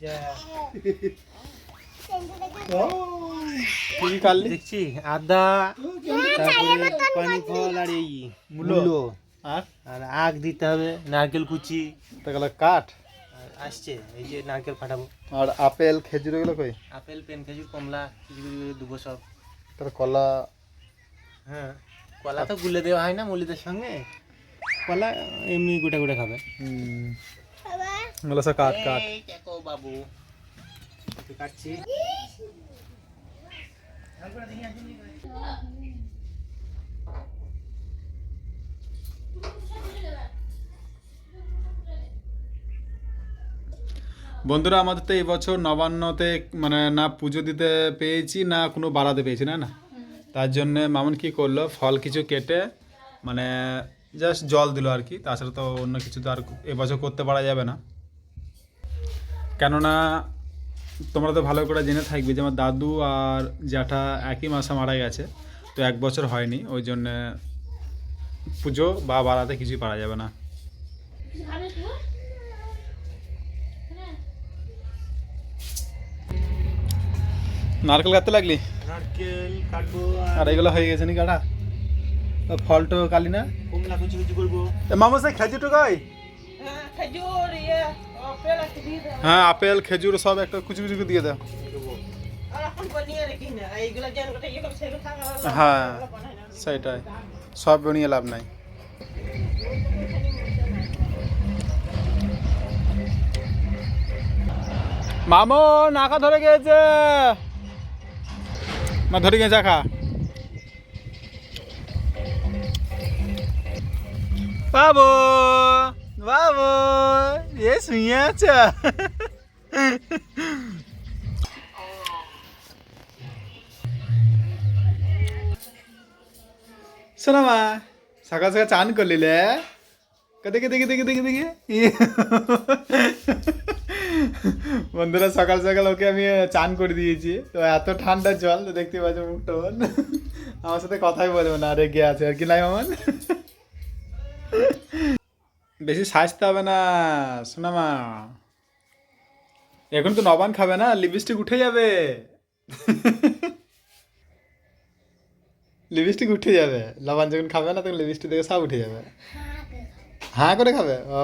যে দেখছি আদা তারপরে পানি ফল আর এই মূলো। মূলো। আর? আর আখ দিতে হবে নারকেল কুচি। কাঠ। আর আসছে এই যে নারকেল ফাটাবো। আর আপেল খেজুর এগুলো কই? আপেল পেন খেজুর কমলা সব। তার কলা? হ্যাঁ কলা তো গুলে দেওয়া হয় না মুলিদের সঙ্গে। কলা এমনি গোটা গোটা খাবে। হুম। কাঠ এই দেখো বাবু কাটছি বন্ধুরা আমাদের তো এই বছর নবান্নতে মানে না পুজো দিতে পেয়েছি না কোনো বাড়াতে পেয়েছি না না। তার জন্য মামুন কি করল ফল কিছু কেটে মানে জাস্ট জল দিল আর কি। তাছাড়া তো অন্য কিছু তো আর এবছর করতে পারা যাবে না। কেননা তোমরা তো ভালো করে জেনে থাকবে যে আমার দাদু আর জ্যাঠা একই মাসে মারা গেছে তো এক বছর হয়নি ওই জন্যে পুজো বা বাড়াতে কিছুই পারা যাবে না। নারকেল কাটতে লাগলি? নারকেল কাটবো আর এগুলো হয়ে গেছে নি কাটা? তো ফলটো কালি না? কমলা কুচি কুচি করব। মামা গাই হ্যাঁ, খেজুর ইয়ে। দিয়ে হ্যাঁ আপেল, খেজুর সব একটা কুচি কুচি দিয়ে থাকা হ্যাঁ সেটাই। সব বানিয়ে লাভ নাই। মামো, নাকা ধরে গেছে মা, ধরে গেছে খা বাবু। বাবু এ শুয়ে আছে শোনা মা সকাল সকাল চান করলিলে দেখে দেখে দেখে দেখে দেখে বন্ধুরা সকাল সকাল ওকে আমি চান করে দিয়েছি তো এত ঠান্ডা জল তো দেখতে পাচ্ছ মুখটা। আমার সাথে কথাই বলব না রেগে আছে আর কি নাই মামন বেশি সাজতে হবে না শোনা মা এখন তো নবান খাবে না লিপস্টিক উঠে যাবে। লিপস্টিক উঠে যাবে। লবণ যখন খাবে না তখন লিপস্টিক থেকে সব উঠে যাবে। হ্যাঁ করে খাবে? ও।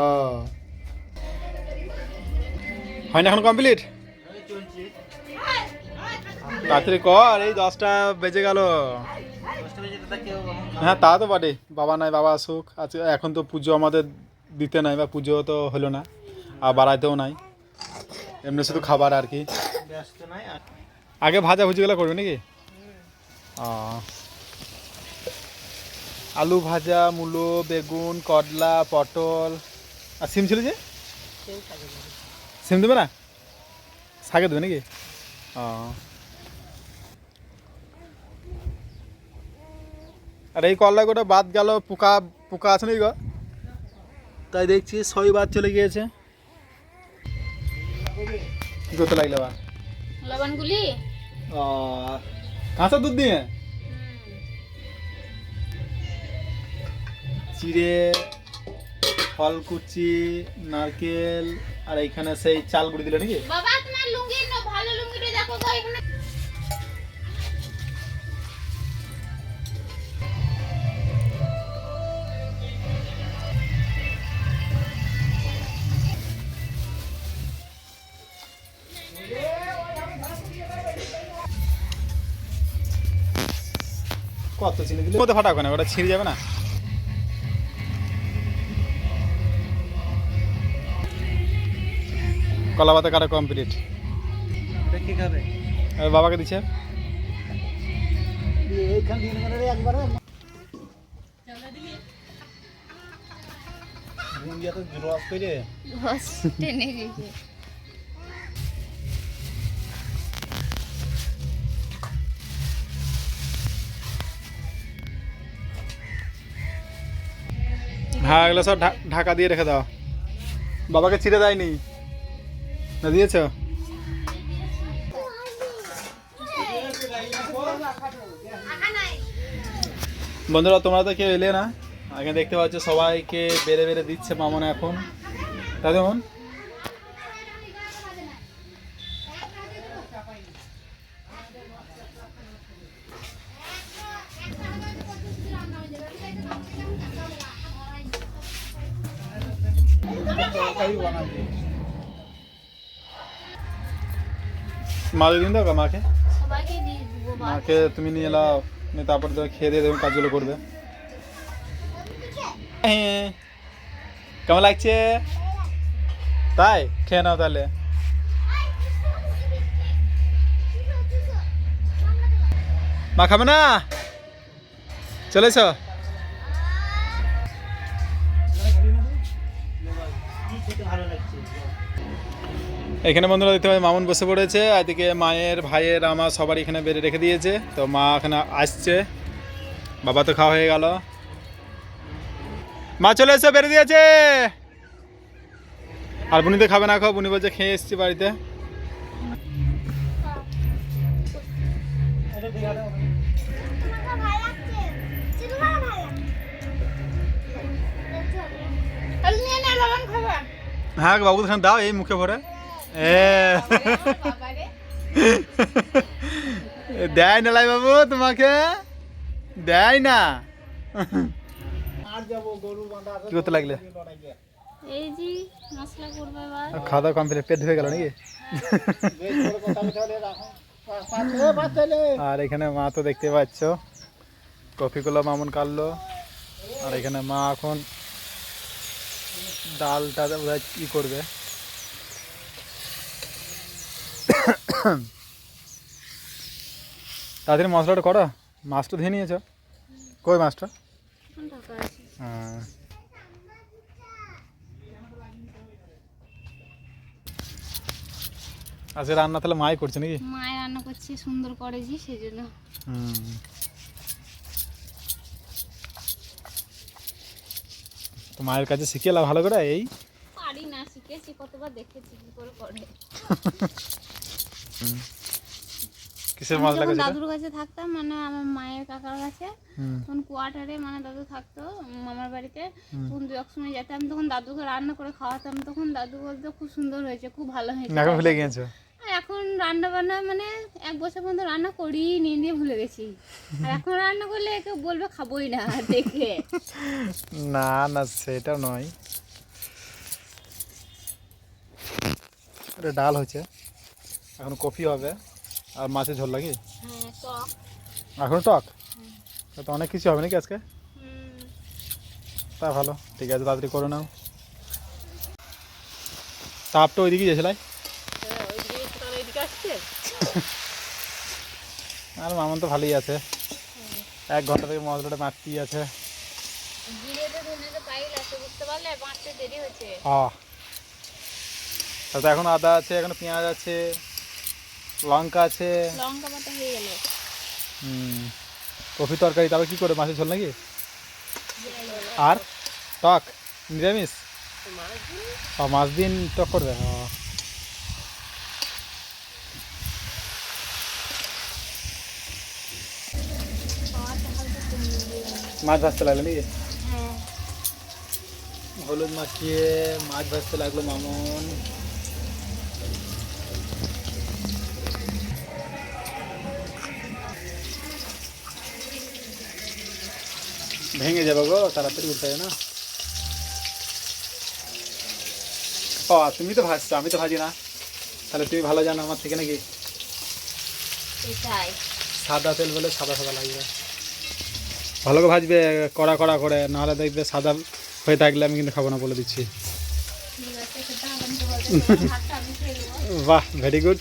হয় না এখন কমপ্লিট তাড়াতাড়ি কর এই দশটা বেজে গেল। হ্যাঁ তা তো বটে বাবা নাই বাবা আসুক। আজকে এখন তো পুজো আমাদের দিতে নাই বা পুজো তো হলো না আর বাড়াইতেও নাই। এমনি শুধু খাবার আর কি। আগে ভাজা ভুজিগুলো করবে নাকি? আলু ভাজা মূলো বেগুন করলা পটল। আর সিম ছিল যে? সিম দেবে। না? শাকে দেবে নাকি? আর এই করলা গোটা বাদ গেল পোকা পোকা আছে নাকি গো? তাই দেখছি ছয় বাদ চলে গিয়েছে। কি করতে লাগল বা? লবণগুলি? ও কাঁচা দুধ দিয়ে? চিড়ে ফলকুচি নারকেল আর এইখানে সেই চাল গুঁড়ি দিলে নাকি? বাবা তোমার লুঙ্গি নো ভালো লুঙ্গিটা দেখো তো এখানে কত চিনি দিলে মধ্যে ফাটাবো না ওটা ছিঁড়ে যাবে না? কলা পাতা কাটা কমপ্লিট এটা কি খাবে? আর বাবাকে দিচ্ছে। এইখান দিয়ে মানে একবারে। রস করে বস টেনে গেছে। এগুলো সব ঢাকা দিয়ে রেখে দাও। বাবাকে ছিঁড়ে দেয়নি। না দিয়েছ? বন্ধুরা, তোমরা তো কেউ এলে না। আগে দেখতে পাচ্ছ সবাইকে বেড়ে বেড়ে দিচ্ছে মামন এখন। তাই যেমন মাকে দিন দাও মাকে। দেবো মাকে তুমি নিয়ে এলাও তারপর তুমি খেয়ে দিয়ে তুমি কাজগুলো করবে। হ্যাঁ। কেমন লাগছে? তাই? খেয়ে নাও তাহলে। মা খাবে না? চলেছ এখানে বন্ধুরা দেখতে পাই মামুন বসে পড়েছে এদিকে মায়ের ভাইয়ের আমার সবার এখানে বেড়ে রেখে দিয়েছে। তো মা এখানে আসছে বাবা তো খাওয়া হয়ে গেল। মা চলে এসে বেড়ে দিয়েছে। আর বুনি তো খাবে না খাও বুনি বলছে খেয়ে এসছি বাড়িতে। খাবা হ্যাঁ বাবু দাও এই মুখে ভরে। দেয় না লাই বাবু তোমাকে? দেয় না। কি করতে লাগলে? এই যে মশলা করবে এবার। খাওয়া দাওয়া কমপ্লিট পেট হয়ে গেল নাকি? আর এখানে মা তো দেখতে পাচ্ছ। কফিগুলো মামুন কাটলো। আর এখানে মা এখন ডালটা বোধহয় ই করবে? তাদের মশলাটা করো। মাছটা ধুয়ে নিয়েছো? কই মাছটা? হ্যাঁ। আজকে রান্না তাহলে মাই করছে নাকি? মায়ের রান্না করছি সুন্দর করেছি সেই জন্য হুম। তো মায়ের কাছে শিখে এলা ভালো করে এই। পারি না শিখেছি কতবার দেখেছি কি করে করে। কিসের যখন কাছে দাদুর কাছে থাকতাম মানে আমার মায়ের কাকার কাছে তখন কোয়ার্টারে মানে দাদু থাকতো মামার বাড়িতে তখন দু এক সময় যেতাম তখন দাদুকে রান্না করে খাওয়াতাম তখন দাদু বলতো খুব সুন্দর হয়েছে খুব ভালো হয়েছে। এখন ভুলে গিয়েছো? এখন রান্না বান্না মানে এক বছর পর্যন্ত রান্না করি নিয়ে দিয়ে ভুলে গেছি। আর এখন রান্না করলে কেউ বলবে খাবোই না দেখে। না না সেটা নয়। এটা ডাল হয়েছে। এখন কফি হবে। আর মাছের ঝোল লাগি হ্যাঁ টক। এখন টক? তো অনেক কিছু হবে নাকি আজকে? তা ভালো ঠিক আছে তাড়াতাড়ি করে নাও। তাপটা ওইদিকে গেছিলাই আর মামন তো ভালোই আছে। এক ঘণ্টা থেকে মশলাটা মারতেই আছে। তো এখন আদা আছে এখন পেঁয়াজ আছে। লঙ্কা আছে। লঙ্কা বাটা হয়ে গেল। হুম কফি তরকারি তারপর কি করে মাছের ঝোল নাকি? আর? টক? নিরামিষ? ও মাছ দিন টক করবে। মাছ ভাজতে লাগল নাকি? হ্যাঁ। হলুদ মাখিয়ে মাছ ভাজতে লাগল মামন। ভেঙে যাবে গো তাড়াতাড়ি উঠতে হবে না? ও তুমি তো ভাজছো আমি তো ভাজি না। তাহলে তুমি ভালো জানো আমার থেকে নাকি? সাদা তেল বলে সাদা সাদা লাগবে। ভালো করে ভাজবে কড়া কড়া করে নাহলে দেখবে সাদা হয়ে থাকলে আমি কিন্তু খাব না বলে দিচ্ছি। বাহ ভেরি গুড